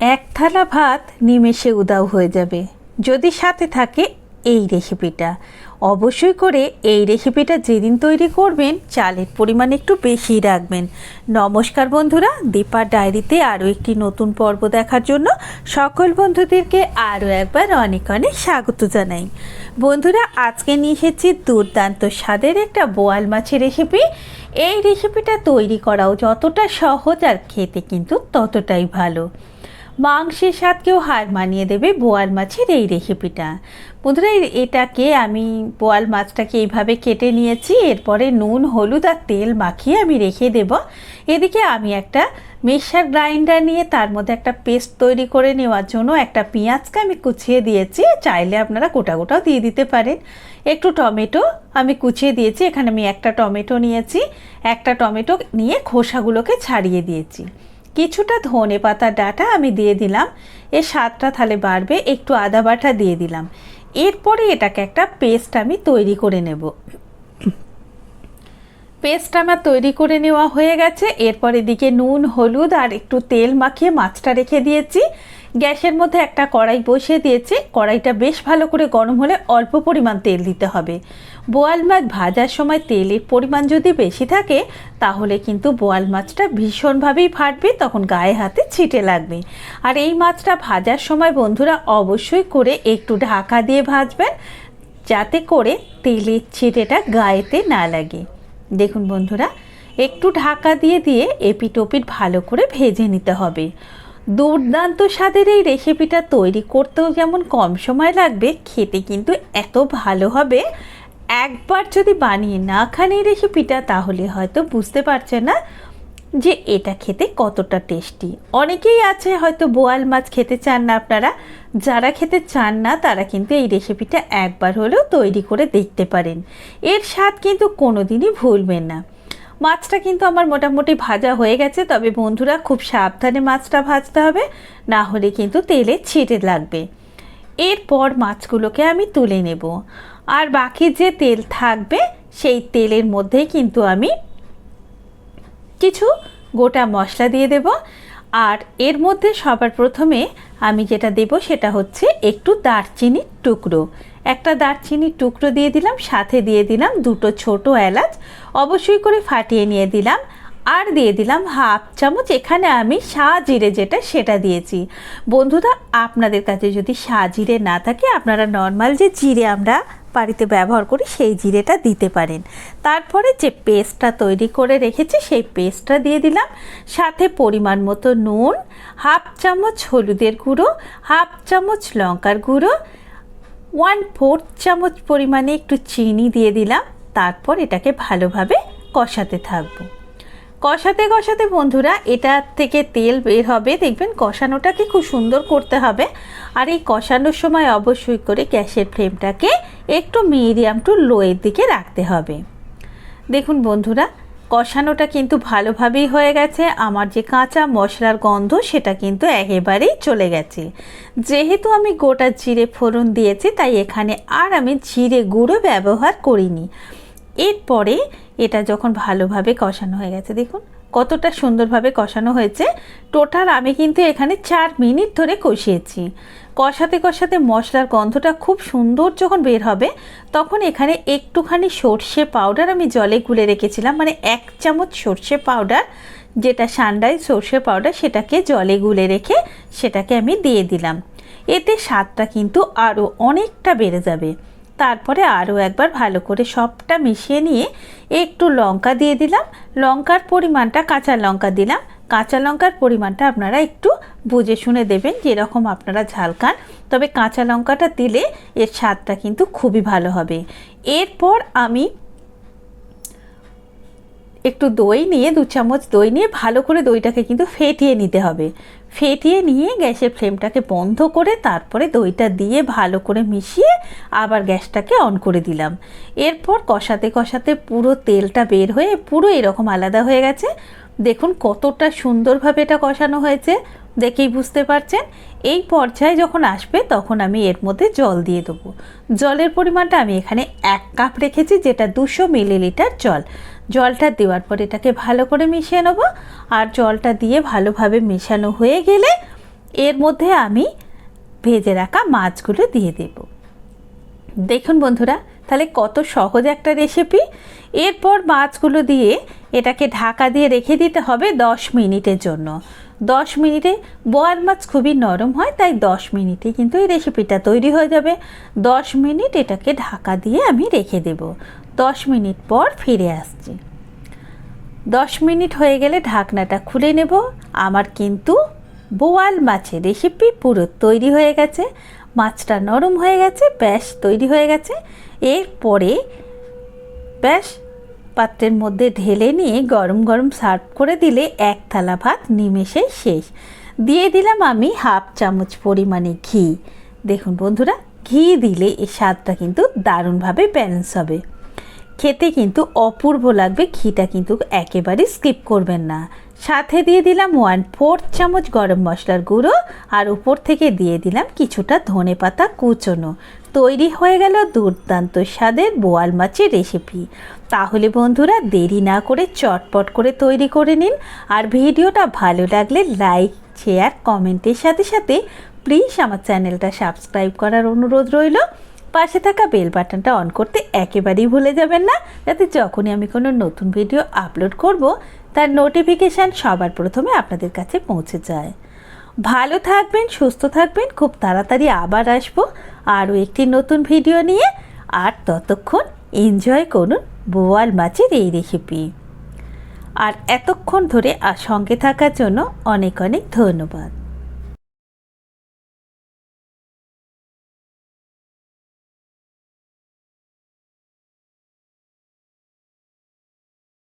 এক থালা ভাত নিমেষে উদাও হয়ে যাবে। যদি সাথে থাকে এই রেসিপিটা। অবশ্যই করে এই রেসিপিটা যেদিন তৈরি করবেন, চালের পরিমাণ একটু বেশি রাখবেন। নমস্কার বন্ধুরা, দীপার ডায়েরিতে আরও একটি নতুন পর্ব দেখার জন্য সকল বন্ধুদেরকে আরও একবার অনেক অনেক স্বাগত জানাই। বন্ধুরা, আজকে নিয়ে এসেছি দুর্দান্ত স্বাদের একটা বোয়াল মাছের রেসিপি। এই রেসিপিটা তৈরি করাও যতটা সহজ আর খেতে কিন্তু ততটাই ভালো। মাংসের স্বাদকেও হার মানিয়ে দেবে বোয়াল মাছের এই রেসিপিটা। বন্ধুরা এটাকে আমি বোয়াল মাছটাকে এইভাবে কেটে নিয়েছি, এরপরে নুন, হলুদ আর তেল মাখিয়ে আমি রেখে দেব। এদিকে আমি একটা মিক্সার গ্রাইন্ডার নিয়ে তার মধ্যে একটা পেস্ট তৈরি করে নেওয়ার জন্য একটা পেঁয়াজকে আমি কুচিয়ে দিয়েছি। চাইলে আপনারা গোটা গোটাও দিয়ে দিতে পারেন। একটু টমেটো আমি কুচিয়ে দিয়েছি, এখানে আমি একটা টমেটো নিয়েছি। একটা টমেটো নিয়ে খোসাগুলোকে ছাড়িয়ে দিয়েছি। কিছুটা ধনে পাতা ডাটা আমি দিয়ে দিলাম। এ স্বাদটা তাহলে বাড়বে, একটু আদা বাটা দিয়ে দিলাম। এরপরে এটাকে একটা পেস্ট আমি তৈরি করে নেব। পেস্ট আমার তৈরি করে নেওয়া হয়ে গেছে। এরপর এদিকে নুন, হলুদ আর একটু তেল মাখিয়ে মাছটা রেখে দিয়েছি। গ্যাসের মধ্যে একটা কড়াই বসিয়ে দিয়েছি। কড়াইটা বেশ ভালো করে গরম হলে অল্প পরিমাণ তেল দিতে হবে। বোয়াল মাছ ভাজার সময় তেলের পরিমাণ যদি বেশি থাকে, তাহলে কিন্তু বোয়াল মাছটা ভীষণভাবেই ফাটবে, তখন গায়ে হাতে ছিটে লাগবে। আর এই মাছটা ভাজার সময় বন্ধুরা অবশ্যই করে একটু ঢাকা দিয়ে ভাজবেন, যাতে করে তেলের ছিটেটা গায়েতে না লাগে। দেখুন বন্ধুরা, একটু ঢাকা দিয়ে দিয়ে এপিট ওপিট ভালো করে ভেজে নিতে হবে। দুর্দান্ত স্বাদের এই রেসিপিটা তৈরি করতেও যেমন কম সময় লাগবে, খেতে কিন্তু এত ভালো হবে। একবার যদি বানিয়ে না খান এই রেসিপিটা তাহলে হয়তো বুঝতে পারছে না যে এটা খেতে কতটা টেস্টি অনেকেই আছে হয়তো বোয়াল মাছ খেতে চান না আপনারা। যারা খেতে চান না, তারা কিন্তু এই রেসিপিটা একবার হলেও তৈরি করে দেখতে পারেন। এর স্বাদ কিন্তু কোনো দিনই ভুলবেন না। মাছটা কিন্তু আমার মোটামুটি ভাজা হয়ে গেছে, তবে বন্ধুরা খুব সাবধানে মাছটা ভাজতে হবে, না হলে কিন্তু তেলে ছিটে লাগবে। এরপর মাছগুলোকে আমি তুলে নেব। আর বাকি যে তেল থাকবে, সেই তেলের মধ্যেই কিন্তু আমি কিছু গোটা মশলা দিয়ে দেব। আর এর মধ্যে সবার প্রথমে আমি যেটা দেব, সেটা হচ্ছে একটু দারচিনির টুকরো। একটা দারচিনির টুকরো দিয়ে দিলাম, সাথে দিয়ে দিলাম দুটো ছোট এলাচ, অবশ্যই করে ফাটিয়ে নিয়ে দিলাম, আর দিয়ে দিলাম হাফ চামচ, এখানে আমি জিরে যেটা সেটা দিয়েছি। বন্ধুরা, আপনাদের কাছে যদি জিরে না থাকে, আপনারা নর্মাল যে জিরে আমরা বাড়িতে ব্যবহার করি, সেই জিরেটা দিতে পারেন। তারপরে যে পেস্টটা তৈরি করে রেখেছি, সেই পেস্টটা দিয়ে দিলাম, সাথে পরিমাণ মতো নুন, হাফ চামচ হলুদের গুঁড়ো, হাফ চামচ লঙ্কার গুঁড়ো ওয়ান ফোর্থ চামচ পরিমাণে একটু চিনি দিয়ে দিলাম। তারপর এটাকে ভালোভাবে কষাতে থাকব। কষাতে কষাতে বন্ধুরা, এটা থেকে তেল বের হবে। দেখবেন কষানোটাকে খুব সুন্দর করতে হবে। আর এই কষানোর সময় অবশ্যই করে গ্যাসের ফ্লেমটাকে একটু মিডিয়াম টু লোয়ের দিকে রাখতে হবে। দেখুন বন্ধুরা কষানোটা কিন্তু ভালোভাবেই হয়ে গেছে। আমার যে কাঁচা মশলার গন্ধ, সেটা কিন্তু একেবারেই চলে গেছে। যেহেতু আমি গোটা জিরে ফোড়ন দিয়েছি, তাই এখানে আর আমি জিরে গুঁড়ো ব্যবহার করিনি। এরপরে এটা যখন ভালোভাবে কষানো হয়ে গেছে, দেখুন কতটা সুন্দরভাবে কষানো হয়েছে। টোটাল আমি কিন্তু এখানে চার মিনিট ধরে কষিয়েছি। কষাতে কষাতে মশলার গন্ধটা খুব সুন্দর যখন বের হবে, তখন এখানে একটুখানি সর্ষে পাউডার আমি জলে গুলে রেখেছিলাম মানে এক চামচ সর্ষে পাউডার যেটা সান্ডাই সর্ষে পাউডার সেটাকে জলে গুলে রেখে সেটাকে আমি দিয়ে দিলাম। এতে স্বাদটা কিন্তু আরও অনেকটা বেড়ে যাবে। তারপরে আরও একবার ভালো করে সবটা মিশিয়ে নিয়ে একটু লঙ্কা দিয়ে দিলাম। লঙ্কার পরিমাণটা কাঁচা লঙ্কা দিলাম। কাঁচা লঙ্কার পরিমাণটা আপনারা একটু বুঝে শুনে দেবেন যেরকম আপনারা ঝাল খান। তবে কাঁচা লঙ্কাটা দিলে এর স্বাদটা কিন্তু খুবই ভালো হবে। এরপর আমি একটু দই নিয়ে, দু চামচ দই নিয়ে ভালো করে দইটাকে কিন্তু ফেটিয়ে নিতে হবে। ফেটিয়ে নিয়ে গ্যাসের ফ্লেমটাকে বন্ধ করে তারপরে দইটা দিয়ে ভালো করে মিশিয়ে আবার গ্যাসটাকে অন করে দিলাম। এরপর কষাতে কষাতে পুরো তেলটা বের হয়ে পুরো এরকম আলাদা হয়ে গেছে। দেখুন কতটা সুন্দরভাবে এটা কষানো হয়েছে, দেখেই বুঝতে পারছেন। এই পর্যায়ে যখন আসবে তখন আমি এর মধ্যে জল দিয়ে দেবো। জলের পরিমাণটা আমি এখানে এক কাপ রেখেছি, যেটা দুশো মিলিলিটার জল। জলটা দেওয়ার পর এটাকে ভালো করে মিশিয়ে নেব আর জলটা দিয়ে ভালোভাবে মেশানো হয়ে গেলে এর মধ্যে আমি ভেজে রাখা মাছগুলো দিয়ে দেব। দেখুন বন্ধুরা তাহলে কত সহজ একটা রেসিপি এরপর মাছগুলো দিয়ে এটাকে ঢাকা দিয়ে রেখে দিতে হবে দশ মিনিটের জন্য। দশ মিনিটে, বোয়াল মাছ খুবই নরম হয়, তাই দশ মিনিটে কিন্তু এই রেসিপিটা তৈরি হয়ে যাবে। দশ মিনিট এটাকে ঢাকা দিয়ে আমি রেখে দেব। দশ মিনিট পর ফিরে আসছি। দশ মিনিট হয়ে গেলে ঢাকনাটা খুলে নেব। আমার কিন্তু বোয়াল মাছের রেসিপি পুরো তৈরি হয়ে গেছে। মাছটা নরম হয়ে গেছে, ব্যাস তৈরি হয়ে গেছে। এরপরে ব্যাস, পাত্রের মধ্যে ঢেলে নিয়ে গরম গরম সার্ভ করে দিলে এক থালা ভাত নিমেষে শেষ। দিয়ে দিলাম আমি হাফ চামচ পরিমাণে ঘি। দেখুন বন্ধুরা, ঘি দিলে এই স্বাদটা কিন্তু দারুণভাবে ব্যালেন্স হবে। খেতে কিন্তু অপূর্ব লাগবে, ঘিটা কিন্তু একেবারে স্কিপ করবেন না। সাথে দিয়ে দিলাম ওয়ান ফোর্থ চামচ গরম মশলার গুঁড়ো আর উপর থেকে দিয়ে দিলাম কিছুটা ধনে পাতা কুচনো। তৈরি হয়ে গেল দুর্দান্ত স্বাদের বোয়াল মাছের রেসিপি তাহলে বন্ধুরা দেরি না করে চটপট করে তৈরি করে নিন আর ভিডিওটা ভালো লাগলে লাইক শেয়ার কমেন্টের সাথে সাথে প্লিজ আমার চ্যানেলটা সাবস্ক্রাইব করার অনুরোধ রইল। পাশে থাকা বেল বাটনটা অন করতে একেবারেই ভুলে যাবেন না। যাতে যখনই আমি কোনো নতুন ভিডিও আপলোড করব তার নোটিফিকেশান সবার প্রথমে আপনাদের কাছে পৌঁছে যায়। ভালো থাকবেন, সুস্থ থাকবেন, খুব তাড়াতাড়ি আবার আসব। আরও একটি নতুন ভিডিও নিয়ে আর ততক্ষণ এনজয় করুন বোয়াল মাছের এই রেসিপি আর এতক্ষণ ধরে সঙ্গে থাকার জন্য অনেক অনেক ধন্যবাদ।